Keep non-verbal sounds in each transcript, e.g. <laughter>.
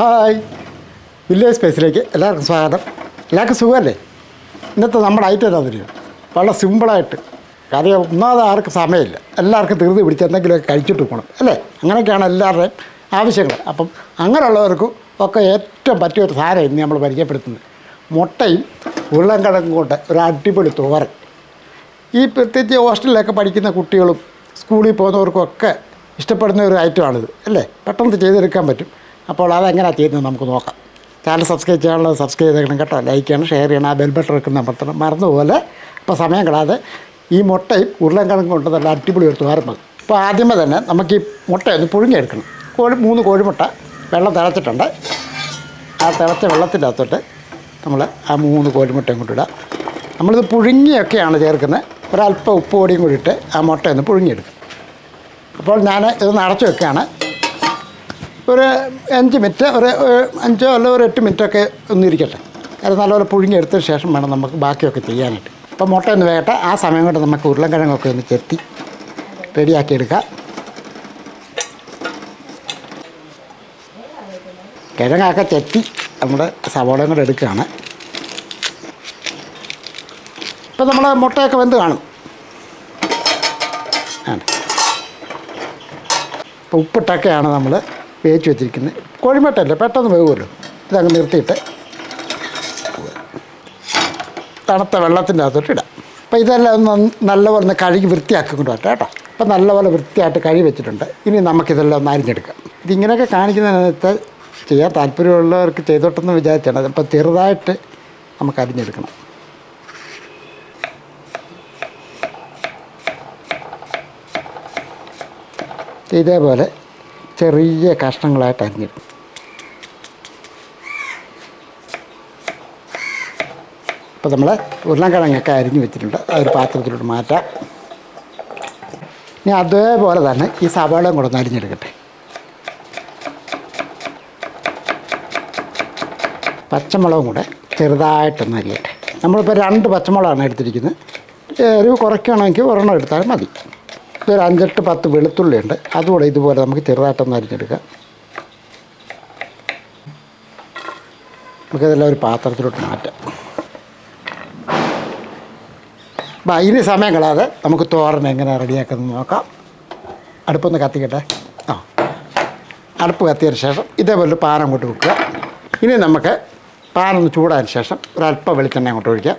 Hi. Village സ്പേസിലേക്ക് എല്ലാവർക്കും സ്വാഗതം. എല്ലാവർക്കും സുഖമല്ലേ? ഇന്നത്തെ നമ്മുടെ ഐറ്റം എന്താ തരുമോ വളരെ സിമ്പിളായിട്ട്. കാര്യം ഒന്നാമത് ആർക്കും സമയമില്ല. എല്ലാവർക്കും തീർന്ന് പിടിച്ച് എന്തെങ്കിലുമൊക്കെ കഴിച്ചിട്ട് പോകണം. അല്ലേ? അങ്ങനെയൊക്കെയാണ് എല്ലാവരുടെയും ആവശ്യങ്ങൾ. അപ്പം അങ്ങനെയുള്ളവർക്കും ഒക്കെ ഏറ്റവും പറ്റിയ ഒരു സാധനം ഇന്ന് നമ്മൾ പരിചയപ്പെടുത്തുന്നത്. മുട്ടയും ഉരുളൻകിഴങ്ങും കൊണ്ട് ഒരു അടിപൊളി തോരൻ. ഈ പ്രത്യേകിച്ച് ഹോസ്റ്റലിലൊക്കെ പഠിക്കുന്ന കുട്ടികളും സ്കൂളിൽ പോകുന്നവർക്കും ഒക്കെ ഇഷ്ടപ്പെടുന്ന ഒരു ഐറ്റമാണിത്. അല്ലേ? പെട്ടെന്ന് ചെയ്തെടുക്കാൻ പറ്റും. അപ്പോൾ അതെങ്ങനെയാണ് ചെയ്യുന്നത് നമുക്ക് നോക്കാം. ചാനൽ സബ്സ്ക്രൈബ് ചെയ്യാനുള്ളത് സബ്സ്ക്രൈബ് ചെയ്തേക്കണം കേട്ടോ. ലൈക്ക് ചെയ്യണം ഷെയർ ചെയ്യണം ആ ബെൽ ബട്ടൺ വെക്കുന്ന അമർത്തണം മറന്നുപോലെ അപ്പോൾ സമയം കളാതെ ഈ മുട്ടയും ഉരുളൻകിഴങ്ങും കൊണ്ട് നല്ല അടിപൊളി ഒരു തോരൻ മതി അപ്പോൾ ആദ്യമേ തന്നെ നമുക്ക് ഈ മുട്ട ഒന്ന് പുഴുങ്ങിയെടുക്കണം. കോഴി മൂന്ന് കോഴിമുട്ട വെള്ളം തിളച്ചിട്ടുണ്ട്. ആ തിളച്ച വെള്ളത്തിന്റെ അകത്തോട്ട് നമ്മൾ ആ മൂന്ന് കോഴിമുട്ടയും കൊണ്ട് ഇടാം. നമ്മളിത് പുഴുങ്ങിയൊക്കെയാണ് ചേർക്കുന്നത്. ഒരല്പം ഉപ്പ് പൊടിയും കൂടി ഇട്ട് ആ മുട്ട ഒന്ന് പുഴുങ്ങിയെടുക്കും. അപ്പോൾ ഞാൻ ഇതൊന്ന് അടച്ചു വെക്കുകയാണ്. ഒരു അഞ്ച് മിനിറ്റ് ഒരു അഞ്ചോ അല്ല ഒരു എട്ട് മിനിറ്റൊക്കെ ഒന്ന് ഇരിക്കട്ടെ അത് നല്ലപോലെ പുഴുങ്ങിയെടുത്തതിന് ശേഷം വേണം നമുക്ക് ബാക്കിയൊക്കെ ചെയ്യാനായിട്ട്. അപ്പോൾ മുട്ട ഒന്ന് വേകട്ടെ. ആ സമയം കൊണ്ട് നമുക്ക് ഉരുളൻകിഴങ്ങൊക്കെ ഒന്ന് ചെത്തി റെഡിയാക്കി എടുക്കാം കിഴങ്ങൊക്കെ ചെത്തി നമ്മുടെ സവോളയും കൂടെ എടുക്കുകയാണ്. ഇപ്പം നമ്മൾ മുട്ടയൊക്കെ വെന്ത് കാണും. ആണ്. ഇപ്പോൾ ഉപ്പിട്ടൊക്കെയാണ് നമ്മൾ വേവിച്ച് വെച്ചിരിക്കുന്നത്. കോഴിമട്ടല്ലേ പെട്ടെന്ന് വേവുമല്ലോ. ഇതങ്ങ് നിർത്തിയിട്ട്. തണുത്ത വെള്ളത്തിന്റെ അകത്തോട്ട് ഇടാം. അപ്പോൾ ഇതെല്ലാം ഒന്ന് നല്ലപോലെ ഒന്ന് കഴുകി വൃത്തിയാക്കി കൊണ്ട് വരട്ടെ കേട്ടോ. അപ്പോൾ നല്ലപോലെ വൃത്തിയായിട്ട് കഴുകി വെച്ചിട്ടുണ്ട്. ഇനി നമുക്കിതെല്ലാം ഒന്ന് അരിഞ്ഞെടുക്കാം. ഇതിങ്ങനെയൊക്കെ കാണിക്കുന്നതിനകത്ത് ചെയ്യാൻ താല്പര്യമുള്ളവർക്ക് ചെയ്തോട്ടെന്ന് വിചാരിച്ചാണ്. അപ്പോൾ ചെറുതായിട്ട് നമുക്ക് അരിഞ്ഞെടുക്കണം. ഇതേപോലെ ചെറിയ കഷ്ണങ്ങളായിട്ട് അരിഞ്ഞിടും അപ്പോൾ നമ്മൾ ഉരുളക്കിഴങ്ങൊക്കെ അരിഞ്ഞ് വെച്ചിട്ടുണ്ട്. അതൊരു പാത്രത്തിലോട്ട് മാറ്റാം. ഇനി അതേപോലെ തന്നെ ഈ സവാളയും കൂടെ ഒന്ന് അരിഞ്ഞെടുക്കട്ടെ. പച്ചമുളകും കൂടെ ചെറുതായിട്ടൊന്ന് അരിയട്ടെ. നമ്മളിപ്പോൾ രണ്ട് പച്ചമുളകാണ് എടുത്തിരിക്കുന്നത്. എരിവ് കുറയ്ക്കുകയാണെങ്കിൽ ഒരെണ്ണം എടുത്താൽ മതി. ഇതൊരു അഞ്ചെട്ട് പത്ത് വെളുത്തുള്ളി ഉണ്ട് അതുകൂടെ ഇതുപോലെ നമുക്ക് ചെറുതായിട്ടൊന്ന് അരിഞ്ഞെടുക്കാം. നമുക്കിതെല്ലാം ഒരു പാത്രത്തിലോട്ട് മാറ്റാം. അപ്പം ഇനി സമയം കളയാതെ നമുക്ക് തോരൻ എങ്ങനെ റെഡിയാക്കുന്നത് നോക്കാം. അടുപ്പൊന്ന് കത്തിക്കട്ടെ. ആ അടുപ്പ് കത്തിയതിന് ശേഷം ഇതേപോലെ പാനം കൊണ്ട് വെക്കുക. ഇനി നമുക്ക് പാനൊന്ന് ചൂടായതിന് ശേഷം ഒരല്പം വെളിച്ചെണ്ണ അങ്ങോട്ട് ഒഴിക്കാം.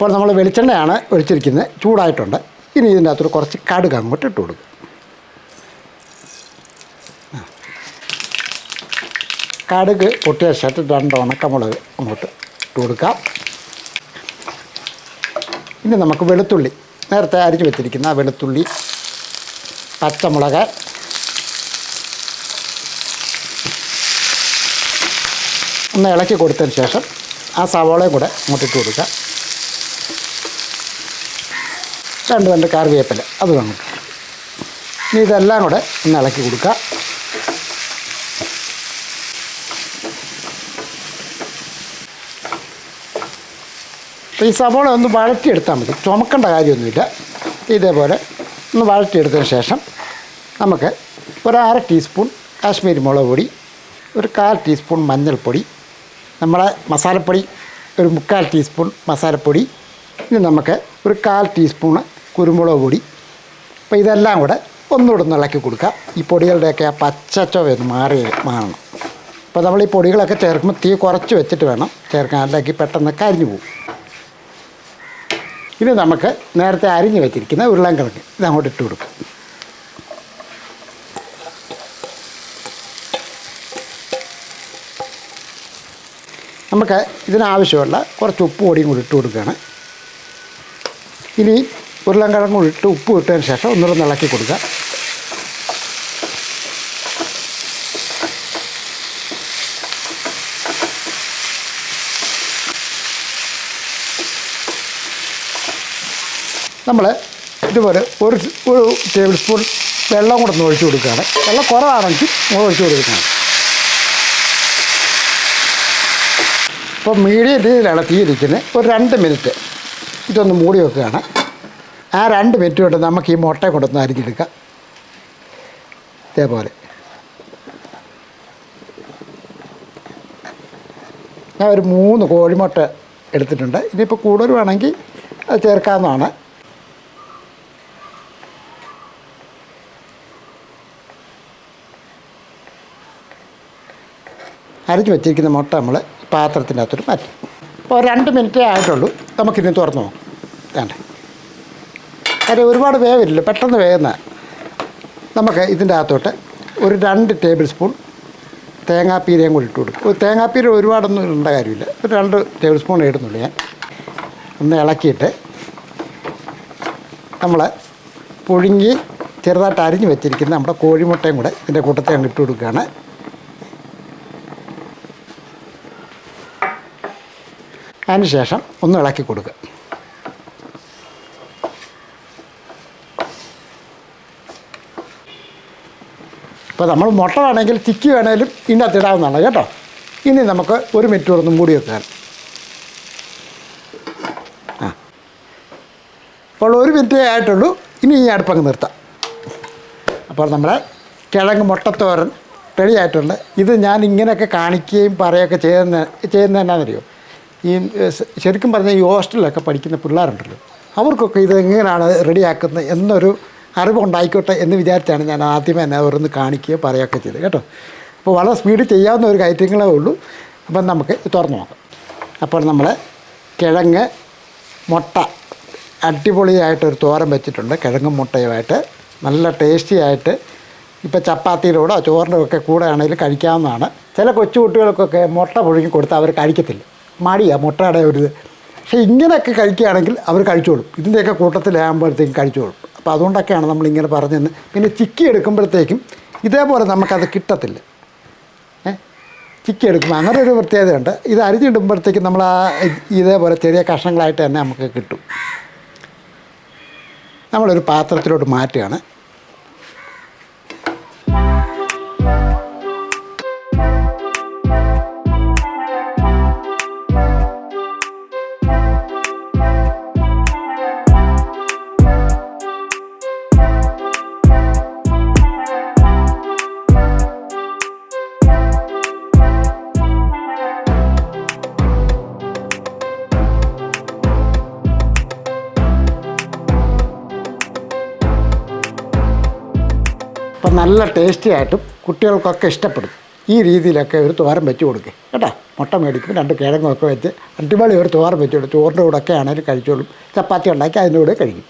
ഇപ്പോൾ നമ്മൾ വെളിച്ചെണ്ണയാണ് ഒഴിച്ചിരിക്കുന്നത്. ചൂടായിട്ടുണ്ട്. ഇനി ഇതിന്റെ അകത്തൊരു കുറച്ച് കടുക് അങ്ങോട്ട് ഇട്ട് കൊടുക്കും. കടുക് പൊട്ടിയ ശേഷം രണ്ട് ഉണക്കമുളക് അങ്ങോട്ട് ഇട്ട് കൊടുക്കാം. ഇനി നമുക്ക് വെളുത്തുള്ളി. നേരത്തെ അരിഞ്ഞു വെച്ചിരിക്കുന്ന വെളുത്തുള്ളി പച്ചമുളക് ഒന്ന് ഇളക്കി കൊടുത്തതിന് ശേഷം ആ സവോളയും കൂടെ അങ്ങോട്ടിട്ട് കൊടുക്കുക രണ്ട് രണ്ട് കറിവേപ്പില. അത് നമുക്ക് ഇനി ഇതെല്ലാം കൂടെ ഒന്ന് ഇളക്കി കൊടുക്കുക അപ്പോൾ ഈ സവോള ഒന്ന് വഴറ്റിയെടുത്താൽ മതി. ചുമക്കേണ്ട കാര്യമൊന്നുമില്ല. ഇതേപോലെ ഒന്ന് വഴറ്റിയെടുത്തതിന് ശേഷം നമുക്ക് ഒരു ടീസ്പൂൺ കാശ്മീരി മുളക് പൊടി ഒരു കാൽ ടീസ്പൂൺ മഞ്ഞൾപ്പൊടി നമ്മളെ മസാലപ്പൊടി ഒരു മുക്കാൽ ടീസ്പൂൺ മസാലപ്പൊടി ഇനി നമുക്ക് ഒരു കാൽ ടീസ്പൂണ് കുരുമുളക് പൊടി. അപ്പോൾ ഇതെല്ലാം കൂടെ ഒന്നുകൂടെ ഒന്ന് ഇളക്കി കൊടുക്കുക. ഈ പൊടികളുടെയൊക്കെ ആ പച്ചച്ചൊവ മാറി മാറണം. അപ്പോൾ നമ്മൾ ഈ പൊടികളൊക്കെ ചേർക്കുമ്പോൾ തീ കുറച്ച് വെച്ചിട്ട് വേണം ചേർക്കാൻ. അല്ലെങ്കിൽ പെട്ടെന്ന് കരിഞ്ഞു പോകും. ഇനി നമുക്ക് നേരത്തെ അരിഞ്ഞ് വെച്ചിരിക്കുന്ന ഉരുളൻകിഴങ്ങ് അങ്ങോട്ട് ഇട്ട് കൊടുക്കും. നമുക്ക് ഇതിനാവശ്യമുള്ള കുറച്ച് ഉപ്പ് പൊടിയും കൂടി ഇട്ട് കൊടുക്കുകയാണ്. ഇനി ഉരുളൻകിഴങ്ങ് ഇട്ട് ഉപ്പ് ഇട്ടതിന് ശേഷം ഒന്നുകൂടെ ഇളക്കി കൊടുക്കുക. നമ്മൾ ഇതുപോലെ ഒരു ഒരു ടേബിൾ സ്പൂൺ വെള്ളം കൂടെ ഒന്ന് ഒഴിച്ചു കൊടുക്കുകയാണ്. വെള്ളം കുറവാണെങ്കിൽ നമ്മൾ ഒഴിച്ചു കൊടുക്കുകയാണ്. ഇപ്പോൾ മീഡിയം രീതിയിലാണ് തീയിരിക്കുന്നത് ഒരു രണ്ട് മിനിറ്റ്. ഇതൊന്ന് മൂടി വെക്കുകയാണ്. ആ രണ്ട് മിനിറ്റ് കൊണ്ട് നമുക്ക് ഈ മുട്ട കൊണ്ടൊന്ന് അരിഞ്ഞെടുക്കാം. ഇതേപോലെ. ഞാൻ ഒരു മൂന്ന് കോഴിമുട്ട എടുത്തിട്ടുണ്ട്. ഇനിയിപ്പോൾ കൂടുതൽ വേണമെങ്കിൽ അത് ചേർക്കാവുന്നതാണ്. അരിഞ്ഞു വെച്ചിരിക്കുന്ന മുട്ട നമ്മൾ പാത്രത്തിന്റെ അകത്തോട്ട് മാറ്റി. അപ്പോൾ രണ്ട് മിനിറ്റേ ആയിട്ടുള്ളൂ. നമുക്കിനി തുറന്നു നോക്കാം. വേണ്ട? കാര്യം ഒരുപാട് വേവില്ല പെട്ടെന്ന് വേകുന്ന നമുക്ക് ഇതിന്റെ അകത്തോട്ട് ഒരു രണ്ട് ടേബിൾ സ്പൂൺ തേങ്ങാപ്പീരയും കൂടി ഇട്ട് കൊടുക്കും. തേങ്ങാപ്പീര ഒരുപാടൊന്നും ഇടേണ്ട കാര്യമില്ല. ഒരു രണ്ട് ടേബിൾ സ്പൂൺ ഇടുന്നുള്ളൂ ഞാൻ. ഒന്ന് ഇളക്കിയിട്ട് നമ്മൾ പുഴുങ്ങി ചെറുതായിട്ട് അരിഞ്ഞ് വെച്ചിരിക്കുന്ന നമ്മുടെ കോഴിമുട്ടയും കൂടെ ഇതിന്റെ കൂട്ടത്തെ അങ്ങ് ഇട്ട് കൊടുക്കുകയാണ്. അതിന് ശേഷം ഒന്ന് ഇളക്കി കൊടുക്കുക. ഇപ്പോൾ നമ്മൾ മുട്ട വേണമെങ്കിൽ വേണേലും ഇതിനകത്ത് ഇടാവുന്നതാണ് കേട്ടോ. ഇനി നമുക്ക് ഒരു മിനിറ്റ് ഒന്നും കൂടി വെക്കാൻ. ആ. അപ്പോൾ ഒരു മിനിറ്റേ ആയിട്ടുള്ളൂ. ഇനി ഈ അടുപ്പങ്ങ് നിർത്താം. അപ്പോൾ നമ്മുടെ കിഴങ്ങ് മുട്ടത്തോരൻ റെഡി ആയിട്ടുണ്ട്. ഇത് ഞാൻ ഇങ്ങനെയൊക്കെ കാണിക്കുകയും പറയുകയൊക്കെ ചെയ്യുന്ന ചെയ്യുന്ന എന്നാണെന്നറിയോ? ഈ ശരിക്കും പറഞ്ഞാൽ ഈ ഹോസ്റ്റലിലൊക്കെ പഠിക്കുന്ന പിള്ളേരുണ്ടല്ലോ. അവർക്കൊക്കെ ഇത് എങ്ങനെയാണ് റെഡിയാക്കുന്നത് എന്നൊരു അറിവുണ്ടായിക്കോട്ടെ എന്ന് വിചാരിച്ചാണ് ഞാൻ ആദ്യമേ എന്നെ അവരൊന്ന് കാണിക്കുകയോ പറയുകയൊക്കെ ചെയ്തത് കേട്ടോ? അപ്പോൾ വളരെ സ്പീഡ് ചെയ്യാവുന്ന ഒരു കാര്യങ്ങളേ ഉള്ളൂ. അപ്പം നമുക്ക് തുറന്നു നോക്കാം. അപ്പോൾ നമ്മൾ കിഴങ്ങ് മുട്ട അടിപൊളിയായിട്ടൊരു തോരൻ വെച്ചിട്ടുണ്ട്. കിഴങ്ങും മുട്ടയുമായിട്ട് നല്ല ടേസ്റ്റി ആയിട്ട് ഇപ്പോൾ ചപ്പാത്തിയിലൂടോ ചോറിന്റെ ഒക്കെ കൂടെ ആണെങ്കിലും കഴിക്കാവുന്നതാണ്. ചില കൊച്ചു കുട്ടികൾക്കൊക്കെ മുട്ട പുഴുങ്ങി കൊടുത്താൽ അവർ കഴിക്കത്തില്ല. മടിയാണ് മുട്ടയുടെ ഒരു പക്ഷേ ഇങ്ങനെയൊക്കെ കഴിക്കുകയാണെങ്കിൽ അവർ കഴിച്ചോളും. ഇതിന്റെയൊക്കെ കൂട്ടത്തിലാകുമ്പോഴത്തേക്കും കഴിച്ചോളും. അപ്പോൾ അതുകൊണ്ടൊക്കെയാണ് നമ്മളിങ്ങനെ പറഞ്ഞതെന്ന് പിന്നെ ചിക്കി എടുക്കുമ്പോഴത്തേക്കും ഇതേപോലെ നമുക്കത് കിട്ടത്തില്ല. ചിക്കി എടുക്കുമ്പോൾ അങ്ങനെ ഒരു പ്രത്യേകതയുണ്ട്. ഇത് അരിഞ്ഞിടുമ്പോഴത്തേക്കും നമ്മൾ ആ ഇതേപോലെ ചെറിയ കഷ്ണങ്ങളായിട്ട് തന്നെ നമുക്ക് കിട്ടും. നമ്മളൊരു പാത്രത്തിലോട്ട് മാറ്റുകയാണ്. അപ്പം നല്ല ടേസ്റ്റി ആയിട്ടും കുട്ടികൾക്കൊക്കെ ഇഷ്ടപ്പെടും. ഈ രീതിയിലൊക്കെ ഒരു തോരൻ വെച്ച് കൊടുക്കുക കേട്ടോ? മുട്ട മേടിക്കും രണ്ട് കിഴങ്ങൊക്കെ വെച്ച് അടിപൊളി ഒരു തോരൻ വെച്ച് കൊടുക്കും ചോറിന്റെ കൂടെ ഒക്കെ ആണെങ്കിലും കഴിച്ചോളും. ചപ്പാത്തി ഉണ്ടാക്കി അതിന്റെ കൂടെ കഴിക്കും.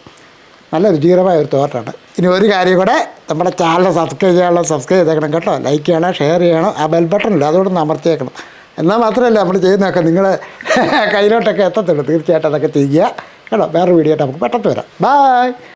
നല്ല രുചികരമായ ഒരു തോരനാണ്. ഇനി ഒരു കാര്യം കൂടെ നമ്മുടെ ചാനൽ സബ്സ്ക്രൈബ് ചെയ്യാനുള്ള സബ്സ്ക്രൈബ് ചെയ്തേക്കണം കേട്ടോ. ലൈക്ക് ചെയ്യണം ഷെയർ ചെയ്യണം ആ ബെൽ ബട്ടണില്ല അതുകൊണ്ട് അമർത്തിയേക്കണം. എന്നാൽ മാത്രമല്ല നമ്മൾ ചെയ്യുന്നതൊക്കെ നിങ്ങൾ <laughs> കയ്യിലോട്ടൊക്കെ എത്തത്തുള്ളൂ. തീർച്ചയായിട്ടും അതൊക്കെ ചെയ്യുക. കേട്ടോ? വേറെ വീഡിയോ ആയിട്ട് നമുക്ക് പെട്ടെന്ന് വരാം. ബായ്